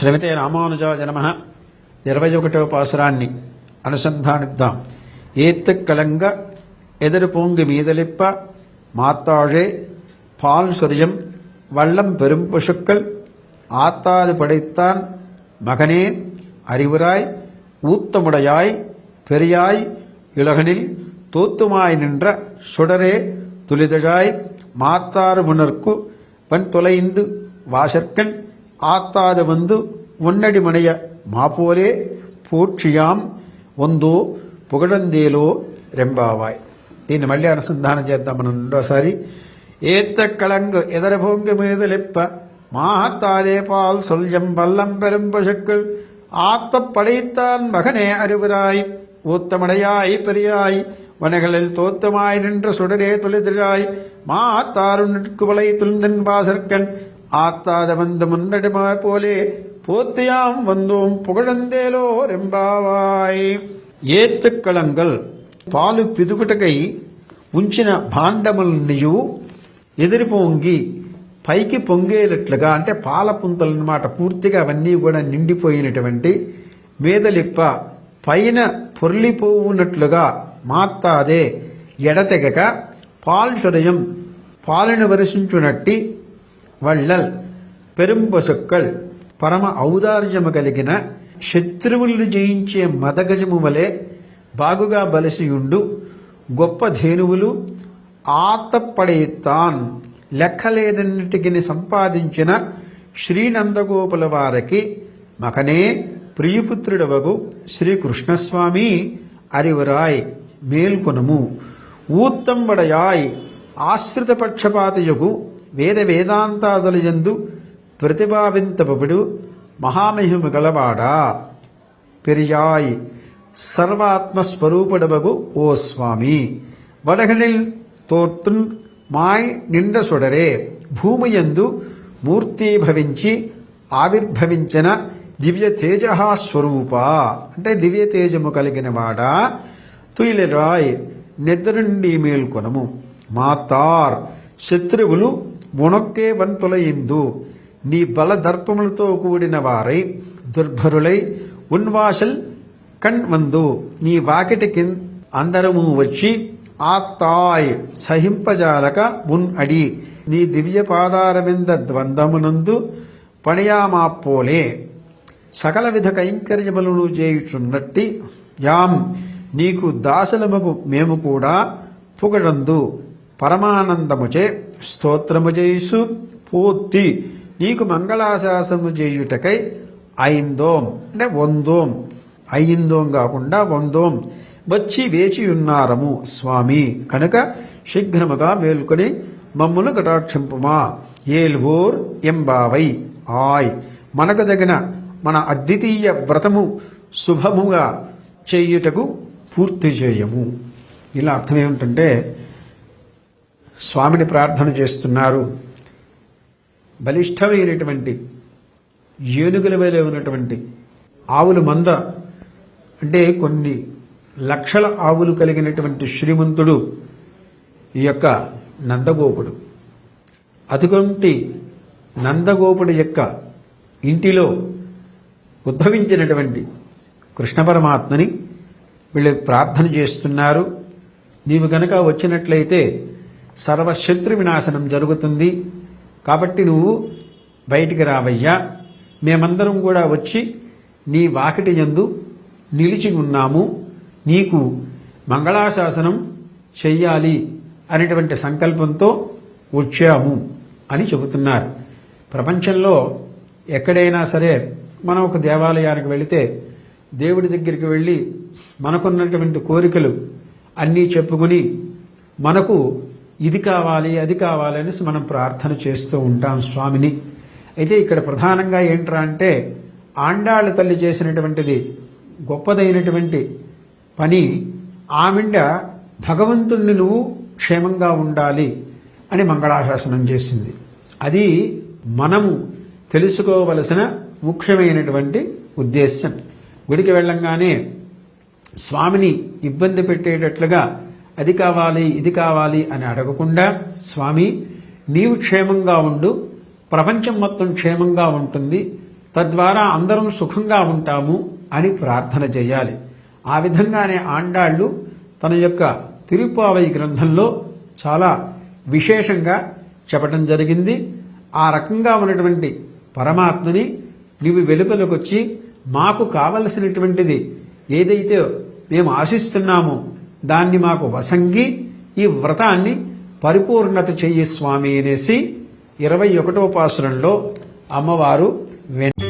శ్రమితే రామానుజాయ నమ ఇరవై ఒకటవ పాసురాన్ని అనుసంధానిద్దాం ఏత్తు కలంగ ఎదురు పొంగి మీదలిప్ప மாத்தாழே பால் சொரியம் வள்ளம் பெரும் பசுக்கள் ஆத்தாது படைத்தான் மகனே அறிவுராய் ஊத்தமுடையாய் பெரியாய் இளகனில் தோத்துமாய் நின்ற சுடரே துளிதழாய் மாத்தாறு முனர்க்கு வன் தொலைந்து வாசற்கண் ಆತ್ತಾದ ಒಂದು ಮುನ್ನಡಿ ಮನೆಯ ಮಾಪೋಲೆ ಪೂಕ್ಷಿಯಾಂ ಒಂದು పొగడందేలో రెంబావాయ్ దీన్ని మళ్ళీ అనుసంధానం చేద్దాం మనం రెండోసారి ఏత్త కళంగు ఎదరభోంగి మీదలిప్ప മാഹത്താലേപാൽ സൊല്യം വള്ളം പെരും പശുക്കൾ ആത്തപ്പടയിത്താൻ മകനെ അരുവരായി ഊത്തമടയായി പെരിയായി വനകളിൽ തോത്തുമായി നിன்று സുടരേ തുളിതിരായി മാത്താറുണ്ണിക്ക് വളയത്തുൽ നിൻപാസർക്കൻ வலை துந்தன் பாசற்கண் ஆத்தாத வந்த முன்னடிமா போலே போத்தியாம் வந்தோம் புகழந்தேலோ రెంబావాయ్ ఏత్తుక్కళంగల్ పాలు పిదుగుటకై ఉంచిన భాండములన్నయు ఎదిరిపోంగి పైకి పొంగేటట్లుగా అంటే పాల పుంతలన్నమాట పూర్తిగా అవన్నీ కూడా నిండిపోయినటువంటి మేదలిప్ప పైన పొర్లిపోవునట్లుగా మాత్తాదే ఎడతెగక పాల్షురయం పాలను వరిసించునట్టి వళ్ళల్ పెరుంబసొక్కల్ పరమ ఔదార్యము కలిగిన శత్రువులను జయించే మదగజము వలె బాగుగా బలసియుండు గొప్ప ధేనువులు ఆతపడేతాన్ లెక్కలేనన్నిటికి సంపాదించిన శ్రీనందగోపుల వారికి మకనే ప్రియపుత్రుడవగు శ్రీకృష్ణస్వామి అరివరాయ్ మేల్కొనము. ఊత్తంబడయాయ్ ఆశ్రిత పక్షపాతయుగు వేద వేదాంతాదులయందు ప్రతిభావింతపడు మహామహిమ గలవాడా? పెరియాయ్ సర్వాత్మస్వరూపుడవగు ఓ స్వామి. వడగనిల్ తోర్తున్ మాయ్ నిండ సుడరే భూమియందు మూర్తీభవించి ఆవిర్భవించిన దివ్య తేజ స్వరూప. అంటే దివ్య తేజము కలిగిన వాడా? తుయిలరాయ్ నిద్ర నుండి మేల్కొనము. మాతార్ శత్రువులు మునొక్కే వంతులయిందు నీ బల దర్పములతో కూడిన వారై దుర్భరులై ఉన్వాషల్ కణ్ వందు నీ వాకిటికి అందరము వచ్చి ఆత్తాయ్ సహింపజాలక ఉన్ అడి నీ దివ్య పాదారవింద ద్వంద్వమునందు పణయామాపోలే సకల విధ కైంకర్యములను చేయుచున్నట్టి యాం నీకు దాసలమగు మేము కూడా పుగడందు పరమానందముచే స్తోత్రము చేయుసు పూర్తి. నీకు మంగళాశాసము చేయుటకై ఐందోం అంటే వందోం అయిందోం కాకుండా వందోం వచ్చి వేచి ఉన్నారము స్వామి. కనుక శీఘ్రముగా మేల్కొని మమ్మును కటాక్షింపుమా. ఏల్వోర్ ఎంబావై. ఆయ్. మనకు తగిన మన అద్వితీయ వ్రతము శుభముగా చేయుటకు పూర్తి చేయము ఇలా అర్థం ఏమిటంటే స్వామిని ప్రార్థన చేస్తున్నారు. బలిష్టమైనటువంటి ఏనుగుల వలె ఉన్నటువంటి ఆవులు మంద అంటే కొన్ని లక్షల ఆవులు కలిగినటువంటి శ్రీమంతుడు ఈ యొక్క నందగోపుడు. అటువంటి నందగోపుడు యొక్క ఇంటిలో ఉద్భవించినటువంటి కృష్ణ పరమాత్మని వీళ్ళు ప్రార్థన చేస్తున్నారు. నీవు గనక వచ్చినట్లయితే సర్వశత్రు వినాశనం జరుగుతుంది. కాబట్టి నువ్వు బయటికి రావయ్యా. మేమందరం కూడా వచ్చి నీ వాకిటి యందు నిలిచి ఉన్నాము. నీకు మంగళాశాసనం చెయ్యాలి అనేటువంటి సంకల్పంతో వచ్చాము అని చెబుతున్నారు. ప్రపంచంలో ఎక్కడైనా సరే మనం ఒక దేవాలయానికి వెళితే దేవుడి దగ్గరికి వెళ్ళి మనకున్నటువంటి కోరికలు అన్నీ చెప్పుకుని మనకు ఇది కావాలి అది కావాలి అనేసి మనం ప్రార్థన చేస్తూ ఉంటాం స్వామిని. అయితే ఇక్కడ ప్రధానంగా ఏంట్రా అంటే ఆండాళ్ళ తల్లి చేసినటువంటిది గొప్పదైనటువంటి పని ఆమెండ భగవంతుణ్ణి నువ్వు క్షేమంగా ఉండాలి అని మంగళాశాసనం చేసింది. అది మనము తెలుసుకోవలసిన ముఖ్యమైనటువంటి ఉద్దేశం. గుడికి వెళ్ళంగానే స్వామిని ఇబ్బంది పెట్టేటట్లుగా అది కావాలి ఇది కావాలి అని అడగకుండా స్వామి నీవు క్షేమంగా ఉండు ప్రపంచం మొత్తం క్షేమంగా ఉంటుంది తద్వారా అందరం సుఖంగా ఉంటాము అని ప్రార్థన చేయాలి. ఆ విధంగానే ఆండాళ్ళు తన యొక్క తిరుపావై గ్రంథంలో చాలా విశేషంగా చెప్పడం జరిగింది. ఆ రకంగా ఉన్నటువంటి పరమాత్మని నీవు వెలుపలకొచ్చి మాకు కావలసినటువంటిది ఏదైతే మేము ఆశిస్తున్నామో దాన్ని మాకు వసంగి ఈ వ్రతాన్ని పరిపూర్ణత చెయ్యి స్వామి అనేసి ఇరవై ఒకటో పాసురంలో అమ్మవారు వెన్